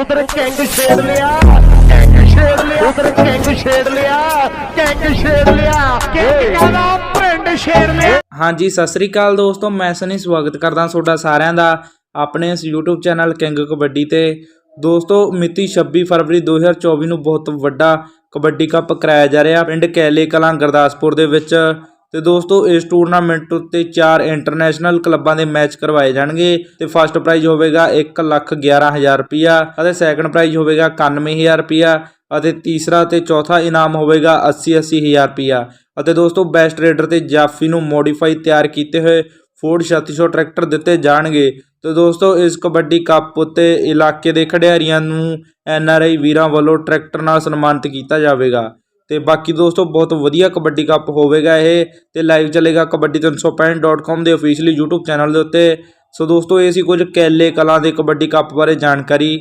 ਉਧਰ ਕਿੰਗ ਛੇੜ ਲਿਆ। ਕਿੰਗ ਛੇੜ ਲਿਆ। ਉਧਰ ਕਿੰਗ ਛੇੜ ਲਿਆ। ਕਿੰਗ ਛੇੜ ਲਿਆ। ਕਿੰਗ ਕਹਿੰਦਾ ਪਿੰਡ ਛੇੜ ਲਿਆ। ਹਾਂਜੀ ਸਤਿ ਸ੍ਰੀ ਅਕਾਲ ਦੋਸਤੋ। ਮੈਂ ਸਨੀ ਸਵਾਗਤ ਕਰਦਾ ਤੁਹਾਡਾ ਸਾਰਿਆਂ ਦਾ ਆਪਣੇ ਇਸ YouTube ਚੈਨਲ ਕਿੰਗ ਕਬੱਡੀ ਤੇ। ਦੋਸਤੋ ਮਿਤੀ 26 ਫਰਵਰੀ 2024 ਨੂੰ ਬਹੁਤ ਵੱਡਾ ਕਬੱਡੀ ਕੱਪ ਕਰਾਇਆ ਜਾ ਰਿਹਾ ਪਿੰਡ ਕੈਲੇ ਕਲਾਂ ਗੁਰਦਾਸਪੁਰ ਦੇ ਵਿੱਚ। ਤੇ ਦੋਸਤੋ, ਇਸ ਟੂਰਨਾਮੈਂਟ ਉੱਤੇ ਚਾਰ ਇੰਟਰਨੈਸ਼ਨਲ ਕਲੱਬਾਂ ਦੇ ਮੈਚ ਕਰਵਾਏ ਜਾਣਗੇ ਤੇ ਫਸਟ ਪ੍ਰਾਈਜ਼ ਹੋਵੇਗਾ 111000 ਰੁਪਿਆ ਅਤੇ ਸੈਕੰਡ ਪ੍ਰਾਈਜ਼ ਹੋਵੇਗਾ 91000 ਰੁਪਿਆ ਅਤੇ ਤੀਸਰਾ ਤੇ ਚੌਥਾ ਇਨਾਮ ਹੋਵੇਗਾ 80 80000 ਰੁਪਿਆ ਅਤੇ ਦੋਸਤੋ ਬੈਸਟ ਰੇਡਰ ਤੇ ਜਾਫੀ ਨੂੰ ਮੋਡੀਫਾਈ ਤਿਆਰ ਕੀਤੇ ਹੋਏ ਫੋਰਡ 3600 ਟਰੈਕਟਰ ਦਿੱਤੇ ਜਾਣਗੇ। ਤੇ ਦੋਸਤੋ, ਇਸ ਕਬੱਡੀ ਕੱਪ ਉੱਤੇ ਇਲਾਕੇ ਦੇ ਖਿਡਾਰੀਆਂ ਨੂੰ ਐਨ ਆਰ ਆਈ ਵੀਰਾਂ ਵੱਲੋਂ ਟਰੈਕਟਰ ਨਾਲ ਸਨਮਾਨਿਤ ਕੀਤਾ ਜਾਵੇਗਾ। ਤੇ ਬਾਕੀ ਦੋਸਤੋ ਬਹੁਤ ਵਧੀਆ ਕਬੱਡੀ ਕੱਪ ਹੋਵੇਗਾ ਇਹ ਤੇ ਲਾਈਵ ਚੱਲੇਗਾ ਕਬੱਡੀ365.com ਦੇ ਅਫੀਸ਼ੀਅਲੀ YouTube ਚੈਨਲ ਦੇ ਉੱਤੇ। ਸੋ ਦੋਸਤੋ, ਇਹ ਸੀ ਕੁਝ ਕੈਲੇ ਕਲਾਂ ਦੇ ਕਬੱਡੀ ਕੱਪ ਬਾਰੇ ਜਾਣਕਾਰੀ।